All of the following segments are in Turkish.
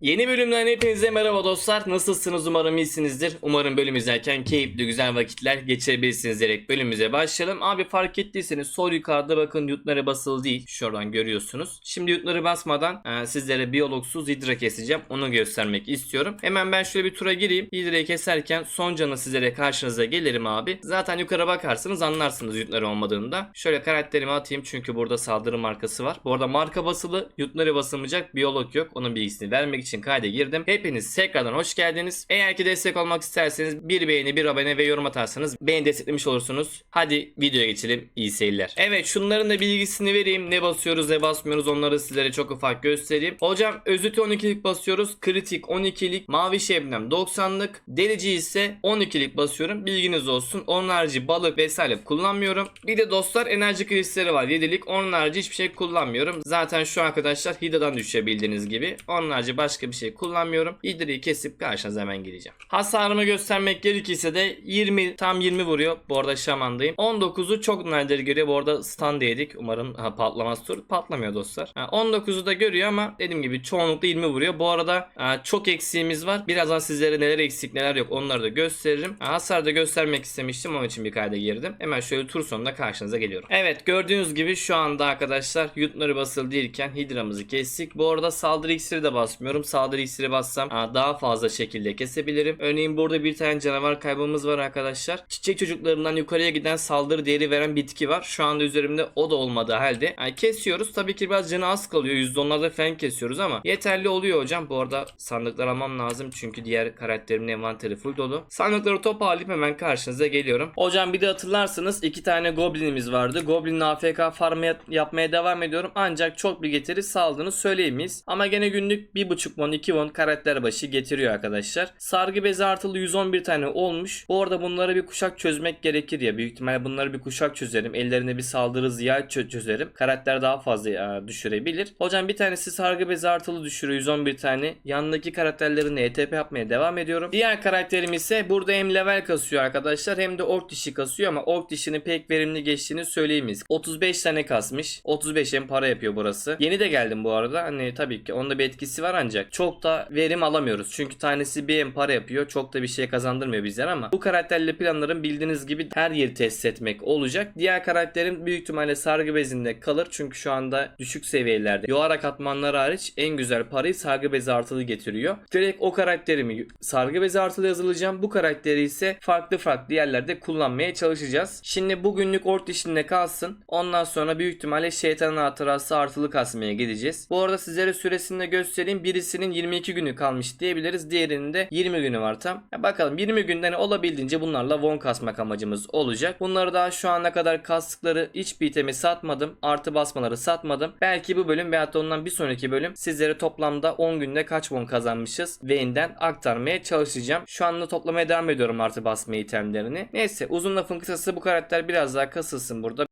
Yeni bölümden hepinize merhaba dostlar. Nasılsınız? Umarım iyisinizdir. Umarım bölüm izlerken keyifli güzel vakitler geçirebilirsiniz diyerek bölümümüze başlayalım. Abi fark ettiyseniz sol yukarıda bakın yutları basılı değil. Şuradan görüyorsunuz. Şimdi yutları basmadan e, sizlere biyologsuz hidra keseceğim. Onu göstermek istiyorum. Hemen ben şöyle bir tura gireyim. Hidra'yı keserken son canı sizlere karşınıza gelirim abi. Zaten yukarı bakarsanız anlarsınız yutları olmadığında. Şöyle karakterimi atayım çünkü burada saldırı markası var. Bu arada marka basılı, yutları basılmayacak, biyolog yok. Onun bilgisini vermek için kayda girdim. Hepiniz tekrardan hoş geldiniz. Eğer ki destek olmak isterseniz bir beğeni, bir abone ve yorum atarsanız beni desteklemiş olursunuz. Hadi videoya geçelim. İyi seyirler. Evet şunların da bilgisini vereyim. Ne basıyoruz ne basmıyoruz onları sizlere çok ufak göstereyim. Hocam özütü 12'lik basıyoruz. Kritik 12'lik. Mavi şebnem 90'lık. Delici ise 12'lik basıyorum. Bilginiz olsun. Onun harici balık vesaire kullanmıyorum. Bir de dostlar enerji kristali var 7'lik. Onun harici hiçbir şey kullanmıyorum. Zaten şu arkadaşlar Hida'dan düşüyor bildiğiniz gibi. Onun harici başka bir şey kullanmıyorum. Hida'yı kesip karşınıza hemen geleceğim. Hasarımı göstermek gerekirse de 20 tam 20 vuruyor. Bu arada şamandayım. 19'u çok nadir görüyor. Bu arada stun yedik. Umarım ha, patlamaz tur. Patlamıyor dostlar. Ha, 19'u da görüyor ama dediğim gibi çoğunlukla 20 vuruyor. Bu arada ha, çok eksiğimiz var. Birazdan sizlere neler eksik neler yok onları da gösteririm. Ha, hasar da göstermek istemiştim. Onun için bir kayda girdim. Hemen şöyle tur sonunda karşınıza geliyorum. Evet gördüğünüz gibi şu anda arkadaşlar yutları basılı değilken hidramızı kestik. Bu arada saldırı iksiri de basmıyorum. Saldırı iksiri bassam ha, daha fazla şekilde kesebilirim. Örneğin burada bir tane canavar kaybımız var arkadaşlar. Çiçek çocuklarından yukarıya giden saldırı değeri veren bitki var. Şu anda üzerimde o da olmadığı halde. Yani kesiyoruz. Tabii ki biraz canı az kalıyor. %10'larda falan kesiyoruz ama yeterli oluyor hocam. Bu arada sandıklar almam lazım. Çünkü diğer karakterimin envanteri full dolu. Sandıkları toparlayıp hemen karşınıza geliyorum. Hocam bir de hatırlarsınız iki tane goblinimiz vardı. Goblin'le AFK farm yap- yapmaya devam ediyorum. Ancak çok bir getiri sağladığını söyleyemeyiz. Ama gene günlük 1.5 won 2 won karakter başı getiriyor arkadaşlar. Sargı bezi artılı 111 tane olmuş. Bu arada bunlara bir kuşak çözmek gerekir ya. Büyük ihtimalle bunları bir kuşak çözerim. Ellerine bir saldırı ziya çö- çözerim. Karakter daha fazla e, düşürebilir. Hocam bir tanesi sargı bezi artılı düşürüyor 111 tane. Yanındaki karakterlerini ETP yapmaya devam ediyorum. Diğer karakterim ise burada hem level kasıyor arkadaşlar hem de ork dişi kasıyor ama ork dişinin pek verimli geçtiğini söyleyemeyiz. 35 tane kasmış. 35 hem para yapıyor burası. Yeni de geldim bu arada. Hani tabii ki onda bir etkisi var ancak çok da verim alamıyoruz. Çünkü tanesi bir hem para yapıyor. Çok da bir şey kazandırmıyor bizler ama bu karakterle planlarım bildiğiniz gibi her yeri test etmek olacak. Diğer karakterim büyük ihtimalle sargı bezinde kalır. Çünkü şu anda düşük seviyelerde. Yoğarak atmanlar hariç en güzel parayı sargı bezi artılı getiriyor. Direkt o karakterimi sargı bezi artılı yazılacağım. Bu karakteri ise farklı farklı yerlerde kullanmaya çalışacağız. Şimdi bugünlük ort dişinde kalsın. Ondan sonra büyük ihtimalle şeytanın hatırası artılı kasmaya gideceğiz. Bu arada sizlere süresini de göstereyim. Birisinin 22 günü kalmış diyebiliriz. Diğerinin de 20 günü var tam. Ya bakalım 20 günden olabildiğince bunlarla won kasmak amacımız olacak. Bunları daha şu ana kadar kastıkları hiçbir itemi satmadım. Artı basmaları satmadım. Belki bu bölüm veyahut da ondan bir sonraki bölüm sizlere toplamda 10 günde kaç won kazanmışız Vayne'den aktarmaya çalışacağım. Şu anda toplamaya devam ediyorum artı basma itemlerini. Neyse uzun lafın kısası bu karakter biraz daha kasılsın burada.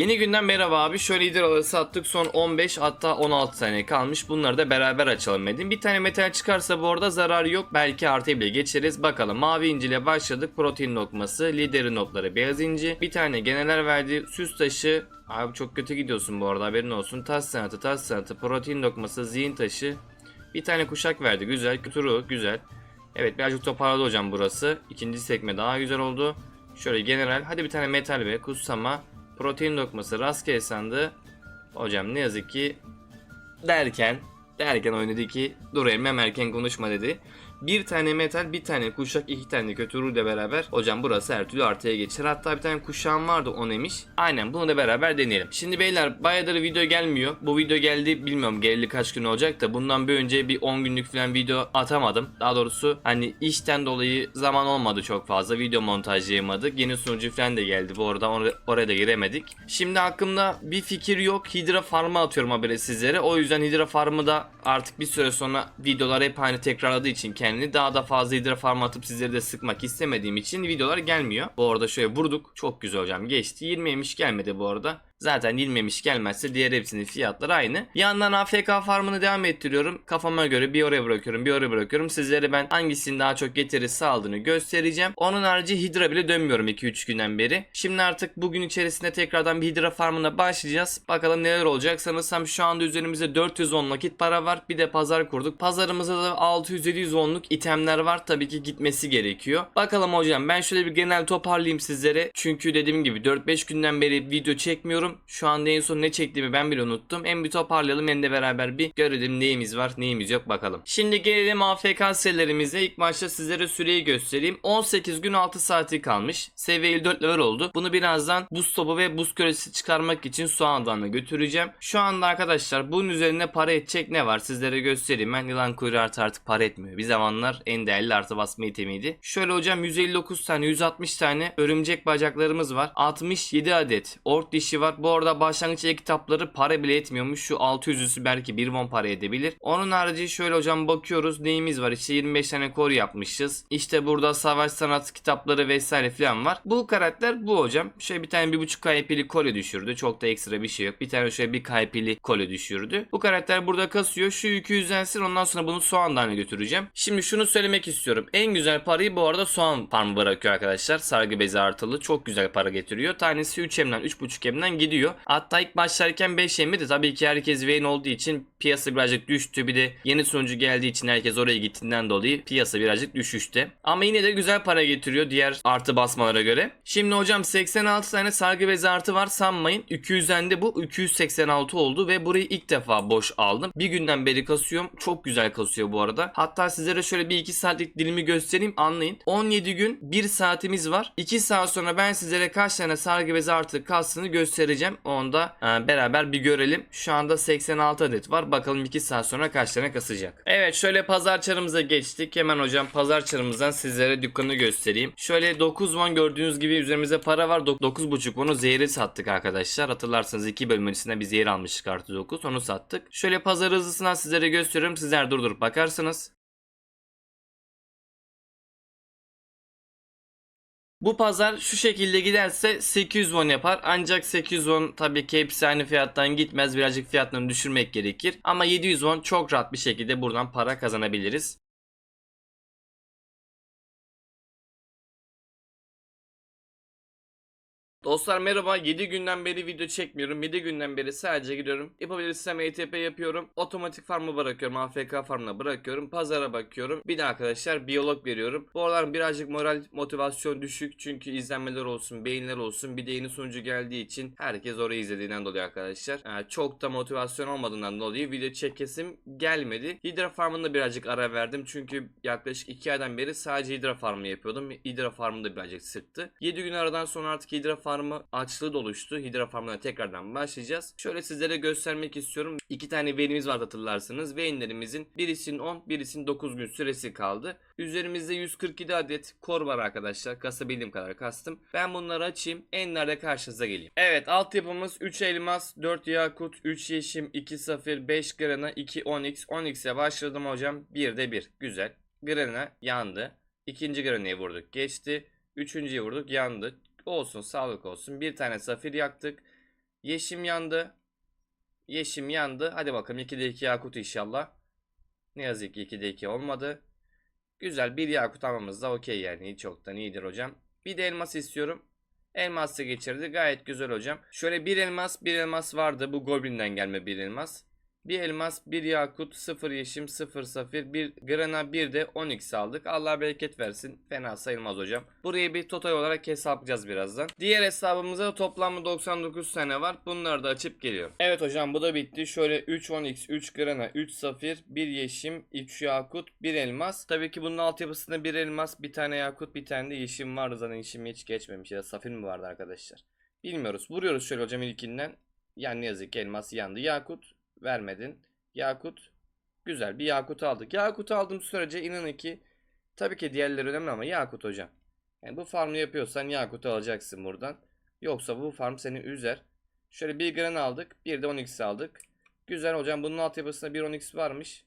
Yeni günden merhaba abi. Şöyle idraları sattık. Son 15 hatta 16 tane kalmış. Bunları da beraber açalım dedim. Bir tane metal çıkarsa bu arada zararı yok. Belki artı bile geçeriz. Bakalım. Mavi inci ile başladık. Protein lokması. Lideri notları beyaz inci. Bir tane geneler verdi. Süs taşı. Abi çok kötü gidiyorsun bu arada haberin olsun. Tas sanatı, tas sanatı, protein lokması, zihin taşı. Bir tane kuşak verdi. Güzel. Kuturu güzel. Evet birazcık toparladı hocam burası. İkinci sekme daha güzel oldu. Şöyle general. Hadi bir tane metal ve kutsama. Protein lokması rastgele sandı. Hocam ne yazık ki derken derken oyun dedi ki dur Emrem erken konuşma dedi. Bir tane metal, bir tane kuşak, iki tane kötü ile beraber hocam burası her türlü artıya geçer. Hatta bir tane kuşağım vardı on emiş. Aynen bunu da beraber deneyelim. Şimdi beyler bayağıdır video gelmiyor. Bu video geldi bilmiyorum geleli kaç gün olacak da bundan bir önce bir 10 günlük falan video atamadım. Daha doğrusu hani işten dolayı zaman olmadı çok fazla. Video montajlayamadık. Yeni sunucu falan da geldi. Bu arada or- oraya da giremedik. Şimdi aklımda bir fikir yok. Hydra Farm'ı atıyorum habere sizlere. O yüzden Hydra Farm'ı da artık bir süre sonra videolar hep aynı tekrarladığı için kendi yani daha da fazla hidra farm atıp sizleri de sıkmak istemediğim için videolar gelmiyor. Bu arada şöyle vurduk. Çok güzel hocam geçti. 20 yemiş gelmedi bu arada. Zaten ilmemiş gelmezse diğer hepsinin fiyatları aynı. Bir yandan AFK farmını devam ettiriyorum. Kafama göre bir oraya bırakıyorum bir oraya bırakıyorum. Sizlere ben hangisinin daha çok getiri sağladığını göstereceğim. Onun harici Hydra bile dönmüyorum 2-3 günden beri. Şimdi artık bugün içerisinde tekrardan bir Hydra farmına başlayacağız. Bakalım neler olacak. Sanırsam şu anda üzerimizde 410 nakit para var. Bir de pazar kurduk. Pazarımızda da 600-700 onluk itemler var. Tabii ki gitmesi gerekiyor. Bakalım hocam ben şöyle bir genel toparlayayım sizlere. Çünkü dediğim gibi 4-5 günden beri video çekmiyorum. Şu anda en son ne çektiğimi ben bile unuttum. Hem bir toparlayalım hem de beraber bir görelim neyimiz var neyimiz yok bakalım. Şimdi gelelim AFK serilerimize. İlk başta sizlere süreyi göstereyim. 18 gün 6 saati kalmış. Seviye 54 level oldu. Bunu birazdan buz topu ve buz küresi çıkarmak için soğandanla götüreceğim. Şu anda arkadaşlar bunun üzerine para edecek ne var sizlere göstereyim. Ben yılan kuyruğu artı artık para etmiyor. Bir zamanlar en değerli artı basma itemiydi. Şöyle hocam 159 tane 160 tane örümcek bacaklarımız var. 67 adet ork dişi var. Bu arada başlangıç el kitapları para bile etmiyormuş. Şu 600'üsü belki 1 won para edebilir. Onun harici şöyle hocam bakıyoruz neyimiz var. İşte 25 tane kor yapmışız. İşte burada savaş sanat kitapları vesaire falan var. Bu karakter bu hocam. Şöyle bir tane 1.5 KP'li kolye düşürdü. Çok da ekstra bir şey yok. Bir tane şöyle bir KP'li kolye düşürdü. Bu karakter burada kasıyor. Şu yükü yüzensin ondan sonra bunu soğandan götüreceğim. Şimdi şunu söylemek istiyorum. En güzel parayı bu arada soğan farmı bırakıyor arkadaşlar. Sargı bezi artılı. Çok güzel para getiriyor. Tanesi 3 emden 3.5 emden gidiyor. Hatta ilk başlarken 5 emdi de tabii ki herkes Vayne olduğu için piyasa birazcık düştü. Bir de yeni sunucu geldiği için herkes oraya gittiğinden dolayı piyasa birazcık düşüşte. Ama yine de güzel para getiriyor diğer artı basmalara göre. Şimdi hocam 86 tane sargı bezi artı var sanmayın. 200'den de bu 286 oldu ve burayı ilk defa boş aldım. Bir günden beri kasıyorum. Çok güzel kasıyor bu arada. Hatta sizlere şöyle bir 2 saatlik dilimi göstereyim anlayın. 17 gün 1 saatimiz var. 2 saat sonra ben sizlere kaç tane sargı bezi artı kastığını göstereceğim. Onu da e, beraber bir görelim. Şu anda 86 adet var. Bakalım 2 saat sonra kaç tane kasacak. Evet şöyle pazar çarımıza geçtik. Hemen hocam pazar çarımızdan sizlere dükkanı göstereyim. Şöyle 9 won gördüğünüz gibi üzerimizde para var. 9.5 won'u zehri sattık arkadaşlar. Hatırlarsanız 2 bölüm öncesinde bir zehir almıştık artı 9. Onu sattık. Şöyle pazar hızlısından sizlere gösteriyorum. Sizler durdurup bakarsınız. Bu pazar şu şekilde giderse 800 won yapar. Ancak 800 won tabii ki hepsi aynı fiyattan gitmez. Birazcık fiyatlarını düşürmek gerekir. Ama 700 won çok rahat bir şekilde buradan para kazanabiliriz. Dostlar merhaba. 7 günden beri video çekmiyorum. 7 günden beri sadece gidiyorum. Yapabilirsem ETP yapıyorum. Otomatik farmı bırakıyorum. AFK farmına bırakıyorum. Pazara bakıyorum. Bir de arkadaşlar biyolog veriyorum. Bu aralar birazcık moral motivasyon düşük. Çünkü izlenmeler olsun beğeniler olsun. Bir de yeni sunucu geldiği için Herkes orayı izlediğinden dolayı arkadaşlar. Yani Çok da motivasyon olmadığından dolayı video çekesim gelmedi. Hydra farmında birazcık ara verdim. Çünkü yaklaşık 2 aydan beri sadece Hydra farmı yapıyordum. Hydra farmında birazcık sıktı. 7 gün aradan sonra artık Hydra farmı açlığı da. Hidra farmına tekrardan başlayacağız. Şöyle sizlere göstermek istiyorum. İki tane Vayne'imiz var hatırlarsınız. Vayne'lerimizin birisinin 10, birisinin 9 gün süresi kaldı. Üzerimizde 147 adet kor var arkadaşlar. Kasabildiğim kadar kastım. Ben bunları açayım. Enlerde karşınıza geleyim. Evet altyapımız 3 elmas, 4 yakut, 3 yeşim, 2 safir, 5 grana, 2 onyx. Onyx'e başladım hocam. 1 de 1. Güzel. Grana yandı. İkinci grana'ya vurduk. Geçti. Üçüncüye vurduk. Yandı. Olsun sağlık olsun. Bir tane safir yaktık. Yeşim yandı. Yeşim yandı. Hadi bakalım 2'de 2 yakut inşallah. Ne yazık ki 2'de 2 olmadı. Güzel bir yakut almamız da okey yani. Çoktan iyidir hocam. Bir de elmas istiyorum. Elması geçirdi. Gayet güzel hocam. Şöyle bir elmas bir elmas vardı. Bu Goblin'den gelme bir elmas. Bir elmas, bir yakut, sıfır yeşim, sıfır safir, bir grana, bir de 10x aldık. Allah bereket versin. Fena sayılmaz hocam. Burayı bir total olarak hesaplayacağız birazdan. Diğer hesabımızda toplamda 99 tane var. Bunları da açıp geliyorum. Evet hocam bu da bitti. Şöyle 3 10x, 3 grana, 3 safir, 1 yeşim, 3 yakut, 1 elmas. Tabii ki bunun altyapısında bir elmas, bir tane yakut, bir tane de yeşim vardı. Zaten yeşim hiç geçmemiş ya da safir mi vardı arkadaşlar? Bilmiyoruz. Vuruyoruz şöyle hocam ilkinden. Yani ne yazık ki elmas yandı. Yakut vermedin. Yakut güzel bir yakut aldık. Yakut aldığım sürece inanın ki tabii ki diğerleri önemli ama yakut hocam. Yani bu farmı yapıyorsan yakut alacaksın buradan. Yoksa bu farm seni üzer. Şöyle bir gran aldık. Bir de 10x aldık. Güzel hocam bunun altyapısında bir 10x varmış.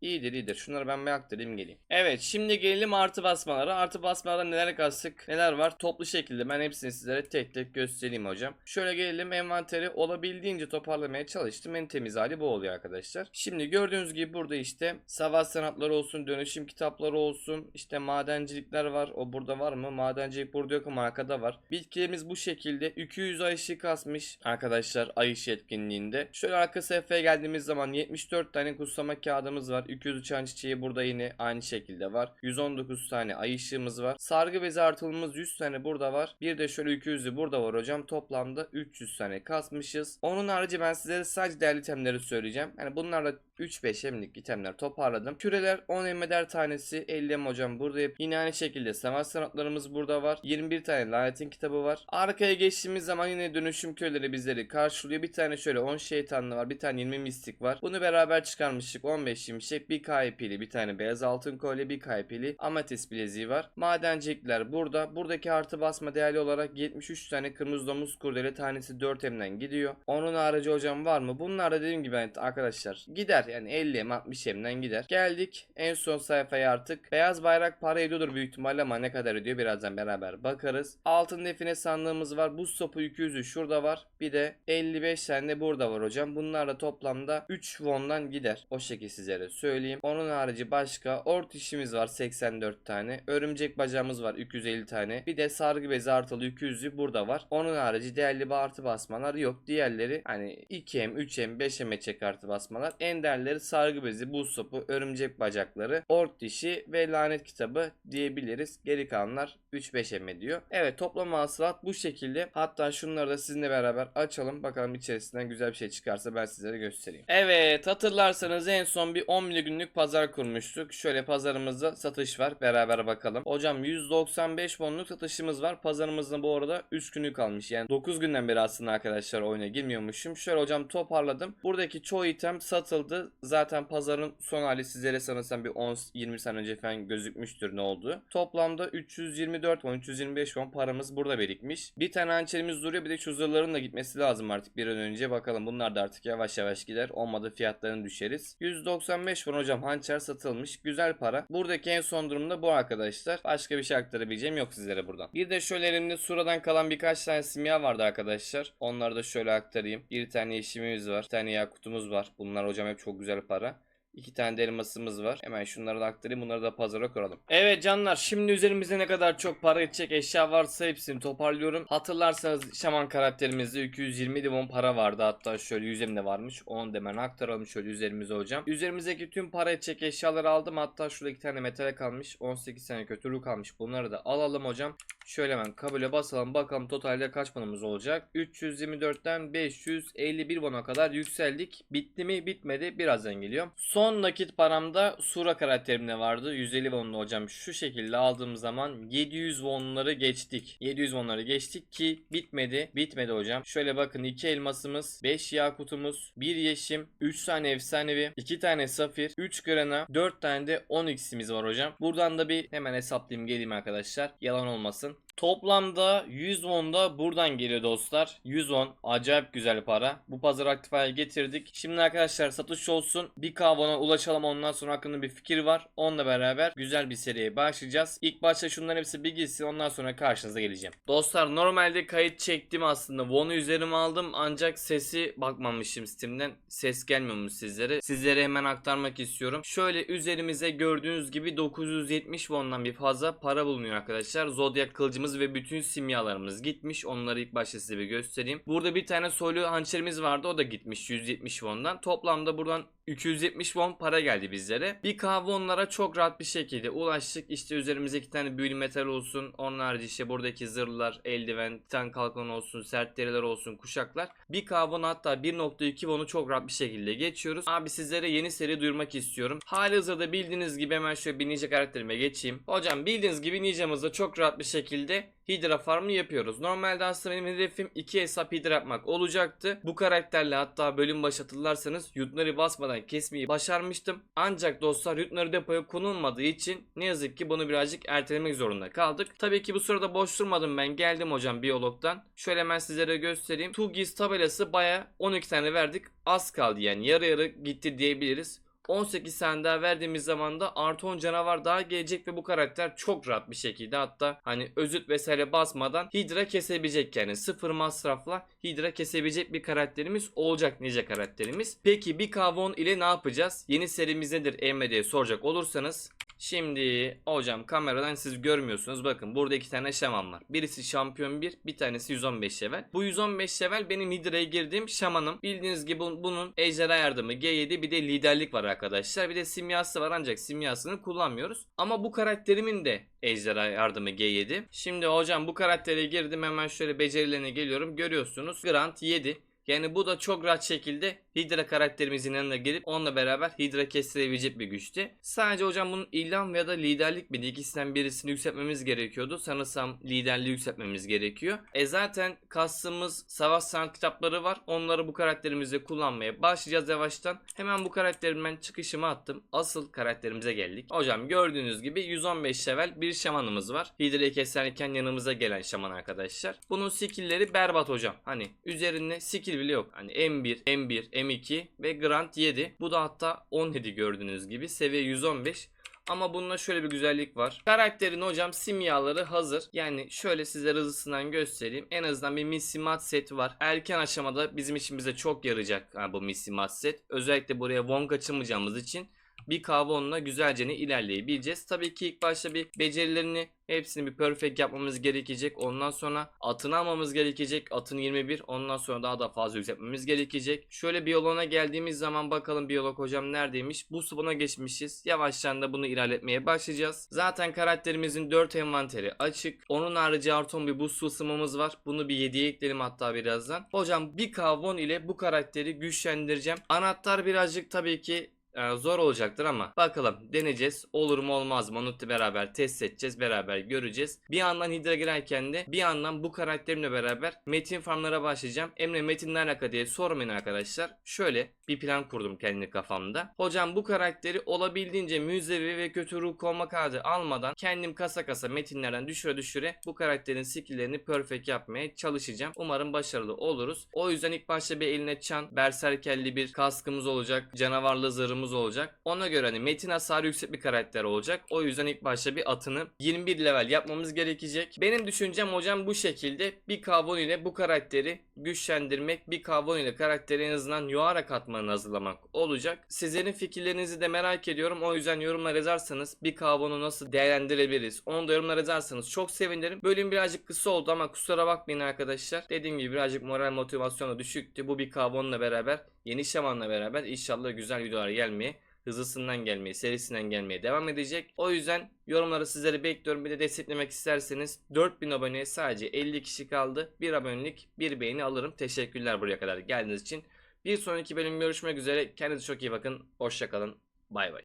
İyidir iyidir. Şunları ben bir aktarayım geleyim. Evet şimdi gelelim artı basmalara. Artı basmalarda neler kastık neler var toplu şekilde ben hepsini sizlere tek tek göstereyim hocam. Şöyle gelelim envanteri olabildiğince toparlamaya çalıştım. En temiz hali bu oluyor arkadaşlar. Şimdi gördüğünüz gibi burada işte savaş sanatları olsun, dönüşüm kitapları olsun, işte madencilikler var. O burada var mı? Madencilik burada yok ama arkada var. Bitkilerimiz bu şekilde 200 ay ışığı kasmış arkadaşlar ay ışığı etkinliğinde. Şöyle arka sayfaya geldiğimiz zaman 74 tane kutsama kağıdımız var. 200 uçan çiçeği burada yine aynı şekilde var. 119 tane ay ışığımız var. Sargı bezi artılımız 100 tane burada var. Bir de şöyle 200'ü burada var hocam. Toplamda 300 tane kasmışız. Onun harici ben size sadece değerli itemleri söyleyeceğim. Yani bunlarla 3-5 emlik itemler toparladım. Küreler 10 emmeder tanesi 50 em hocam burada hep. Yine aynı şekilde savaş sanatlarımız burada var. 21 tane lanetin kitabı var. Arkaya geçtiğimiz zaman yine dönüşüm küreleri bizleri karşılıyor. Bir tane şöyle 10 şeytanlı var. Bir tane 20 mistik var. Bunu beraber çıkarmıştık. 15 şimşek. Bir KP'li bir tane beyaz altın kolye. Bir KP'li ametist bileziği var. Madencilikler burada. Buradaki artı basma değerli olarak 73 tane kırmızı domuz kurdele tanesi 4 emden gidiyor. Onun harici hocam var mı? Bunlar da dediğim gibi evet arkadaşlar gider yani 50 em 60 emden gider. Geldik en son sayfaya artık. Beyaz bayrak para ediyordur büyük ihtimalle ama ne kadar ediyor birazdan beraber bakarız. Altın define sandığımız var. Buz topu 200'ü şurada var. Bir de 55 tane de burada var hocam. Bunlar da toplamda 3 won'dan gider. O şekilde sizlere söyleyeyim. Onun harici başka ort işimiz var 84 tane. Örümcek bacağımız var 250 tane. Bir de sargı bezi artılı 200'ü burada var. Onun harici değerli artı basmalar yok. Diğerleri hani 2M, 3M, 5M çek artı basmalar. En değerleri sargı bezi, buz sopu, örümcek bacakları, ort dişi ve lanet kitabı diyebiliriz. Geri kalanlar 3-5M diyor. Evet toplam hasılat bu şekilde. Hatta şunları da sizinle beraber açalım. Bakalım içerisinden güzel bir şey çıkarsa ben sizlere göstereyim. Evet hatırlarsanız en son bir 10 günlük pazar kurmuştuk. Şöyle pazarımızda satış var. Beraber bakalım. Hocam 195 wonluk satışımız var. Pazarımızda bu arada 3 günü kalmış. Yani 9 günden beri aslında arkadaşlar oyuna girmiyormuşum. Şöyle hocam toparladım. Buradaki çoğu item satıldı. Zaten pazarın son hali sizlere sanırsam bir 10-20 sene önce falan gözükmüştür ne oldu. Toplamda 324 won, 325 won paramız burada birikmiş. Bir tane hançerimiz duruyor. Bir de zırhların da gitmesi lazım artık bir an önce. Bakalım bunlar da artık yavaş yavaş gider. Olmadı fiyatlarını düşeriz. 195 won hocam hançer satılmış. Güzel para. Buradaki en son durumda bu arkadaşlar. Başka bir şey aktarabileceğim yok sizlere buradan. Bir de şöyle elimde suradan kalan birkaç tane simya vardı arkadaşlar. Onları da şöyle aktarayım. Bir tane yeşimimiz var. Bir tane yakutumuz var. Bunlar hocam hep çok güzel para. İki tane de elmasımız var. Hemen şunları da aktarayım. Bunları da pazara koyalım. Evet canlar şimdi üzerimizde ne kadar çok para edecek eşya varsa hepsini toparlıyorum. Hatırlarsanız şaman karakterimizde 220 limon para vardı. Hatta şöyle yüzemde varmış. Onu da hemen aktaralım şöyle üzerimize hocam. Üzerimizdeki tüm para edecek eşyaları aldım. Hatta şurada iki tane metal kalmış. 18 tane kötülük kalmış. Bunları da alalım hocam. Şöyle hemen kabule basalım. Bakalım totalde kaç banımız olacak. 324'ten 551 bana kadar yükseldik. Bitti mi? Bitmedi. Birazdan geliyorum. Son nakit paramda Sura karakterimde vardı. 150 wonlu hocam. Şu şekilde aldığım zaman 700 wonları geçtik. 700 wonları geçtik ki bitmedi. Bitmedi hocam. Şöyle bakın 2 elmasımız, 5 yakutumuz, 1 yeşim, 3 tane efsanevi, 2 tane safir, 3 grana, 4 tane de 10x'imiz var hocam. Buradan da bir hemen hesaplayayım geleyim arkadaşlar. Yalan olmasın. Toplamda 100 won da buradan geliyor dostlar. 100 won acayip güzel para. Bu pazar aktif hale getirdik. Şimdi arkadaşlar satış olsun. 1k won'a ulaşalım ondan sonra hakkında bir fikir var. Onunla beraber güzel bir seriye başlayacağız. İlk başta şunların hepsi bir gitsin ondan sonra karşınıza geleceğim. Dostlar normalde kayıt çektim aslında. Won'u üzerime aldım ancak sesi bakmamışım Steam'den. Ses gelmiyormuş sizlere. Sizlere hemen aktarmak istiyorum. Şöyle üzerimize gördüğünüz gibi 970 won'dan bir fazla para bulunuyor arkadaşlar. Zodiac kılıcımız ve bütün simyalarımız gitmiş. Onları ilk başta size bir göstereyim. Burada bir tane soylu hançerimiz vardı. O da gitmiş 170 won'dan. Toplamda buradan 270 won para geldi bizlere. Bir kahve onlara çok rahat bir şekilde ulaştık. İşte üzerimize iki tane büyülü metal olsun. Harici işte buradaki zırhlar, eldiven, titan kalkan olsun, sert deriler olsun, kuşaklar. Bir kahve hatta 1.2 won'u çok rahat bir şekilde geçiyoruz. Abi sizlere yeni seri duyurmak istiyorum. Hali hazırda bildiğiniz gibi hemen şöyle bir ninja karakterime geçeyim. Hocam bildiğiniz gibi ninjamızda çok rahat bir şekilde Hydra farmı yapıyoruz. Normalde aslında benim hedefim 2 hesap Hydra yapmak olacaktı. Bu karakterle hatta bölüm başı hatırlarsanız yutları basmadan kesmeyi başarmıştım. Ancak dostlar yutları depoya konulmadığı için ne yazık ki bunu birazcık ertelemek zorunda kaldık. Tabii ki bu sırada boş durmadım ben. Geldim hocam biyologdan. Şöyle hemen sizlere göstereyim. Tugis tabelası baya 12 tane verdik. Az kaldı yani yarı yarı gitti diyebiliriz. 18 tane daha verdiğimiz zaman da artı 10 canavar daha gelecek ve bu karakter çok rahat bir şekilde hatta hani özüt vesaire basmadan Hydra kesebilecek yani sıfır masrafla Hydra kesebilecek bir karakterimiz olacak nice karakterimiz. Peki bir kavon ile ne yapacağız? Yeni serimiz nedir Emre diye soracak olursanız Şimdi hocam kameradan siz görmüyorsunuz. Bakın burada iki tane şaman var. Birisi şampiyon 1, bir tanesi 115 level. Bu 115 level benim Hydra'ya girdiğim şamanım. Bildiğiniz gibi bun- bunun ejderha yardımı G7 bir de liderlik var arkadaşlar. Bir de simyası var ancak simyasını kullanmıyoruz. Ama bu karakterimin de ejderha yardımı G7. Şimdi hocam bu karaktere girdim hemen şöyle becerilerine geliyorum. Görüyorsunuz Grant 7. Yani bu da çok rahat şekilde Hydra karakterimizin yanına gelip onunla beraber Hydra kestirebilecek bir güçte. Sadece hocam bunun ilan ya da liderlik miydi? İkisinden birisini yükseltmemiz gerekiyordu. Sanırsam liderliği yükseltmemiz gerekiyor. E zaten kastığımız savaş sanat kitapları var. Onları bu karakterimizde kullanmaya başlayacağız yavaştan. Hemen bu karakterimden çıkışımı attım. Asıl karakterimize geldik. Hocam gördüğünüz gibi 115 level bir şamanımız var. Hydra'yı keserken yanımıza gelen şaman arkadaşlar. Bunun skill'leri berbat hocam. Hani üzerinde skill bile yok. Hani M1, M1, M2 ve Grant 7. Bu da hatta 17 gördüğünüz gibi. Seviye 115. Ama bununla şöyle bir güzellik var. Karakterin hocam simyaları hazır. Yani şöyle size hızlısından göstereyim. En azından bir misimat seti var. Erken aşamada bizim işimize çok yarayacak ha, bu misimat set. Özellikle buraya Wong açamayacağımız için bir kavonla güzelce ilerleyebileceğiz. Tabii ki ilk başta bir becerilerini hepsini bir perfect yapmamız gerekecek. Ondan sonra atını almamız gerekecek. Atın 21. Ondan sonra daha da fazla yükseltmemiz gerekecek. Şöyle biyoloğuna geldiğimiz zaman bakalım biyolog hocam neredeymiş? Bu spawna geçmişiz. Yavaştan da bunu ilerletmeye başlayacağız. Zaten karakterimizin 4 envanteri açık. Onun harici arton bir buz ısımımız var. Bunu bir 7'ye ekleyelim hatta birazdan. Hocam bir kavon ile bu karakteri güçlendireceğim. Anahtar birazcık tabii ki ee, zor olacaktır ama bakalım deneyeceğiz. Olur mu olmaz mı onu beraber test edeceğiz. Beraber göreceğiz. Bir yandan Hydra girerken de bir yandan bu karakterimle beraber metin farmlara başlayacağım. Emre metin ne alaka diye sormayın arkadaşlar. Şöyle bir plan kurdum kendi kafamda. Hocam bu karakteri olabildiğince müzevi ve kötü ruh olma kartı almadan kendim kasa kasa metinlerden düşüre düşüre bu karakterin skilllerini perfect yapmaya çalışacağım. Umarım başarılı oluruz. O yüzden ilk başta bir eline çan, berserkelli bir kaskımız olacak. Canavarlı zırhımız olacak. Ona göre hani metin hasarı yüksek bir karakter olacak. O yüzden ilk başta bir atını 21 level yapmamız gerekecek. Benim düşüncem hocam bu şekilde bir kavon ile bu karakteri güçlendirmek, bir kavon ile karakteri en azından Yoara katmanını hazırlamak olacak. Sizlerin fikirlerinizi de merak ediyorum. O yüzden yorumlar yazarsanız bir kavonu nasıl değerlendirebiliriz? Onu da yorumlar yazarsanız çok sevinirim. Bölüm birazcık kısa oldu ama kusura bakmayın arkadaşlar. Dediğim gibi birazcık moral motivasyonu düşüktü. Bu bir kavonla beraber, yeni şamanla beraber inşallah güzel videolar gelmeye hızlısından gelmeye, serisinden gelmeye devam edecek. O yüzden yorumları sizleri bekliyorum. Bir de desteklemek isterseniz 4000 aboneye sadece 50 kişi kaldı. Bir abonelik, bir beğeni alırım. Teşekkürler buraya kadar geldiğiniz için. Bir sonraki bölüm görüşmek üzere. Kendinize çok iyi bakın. Hoşçakalın. Bay bay.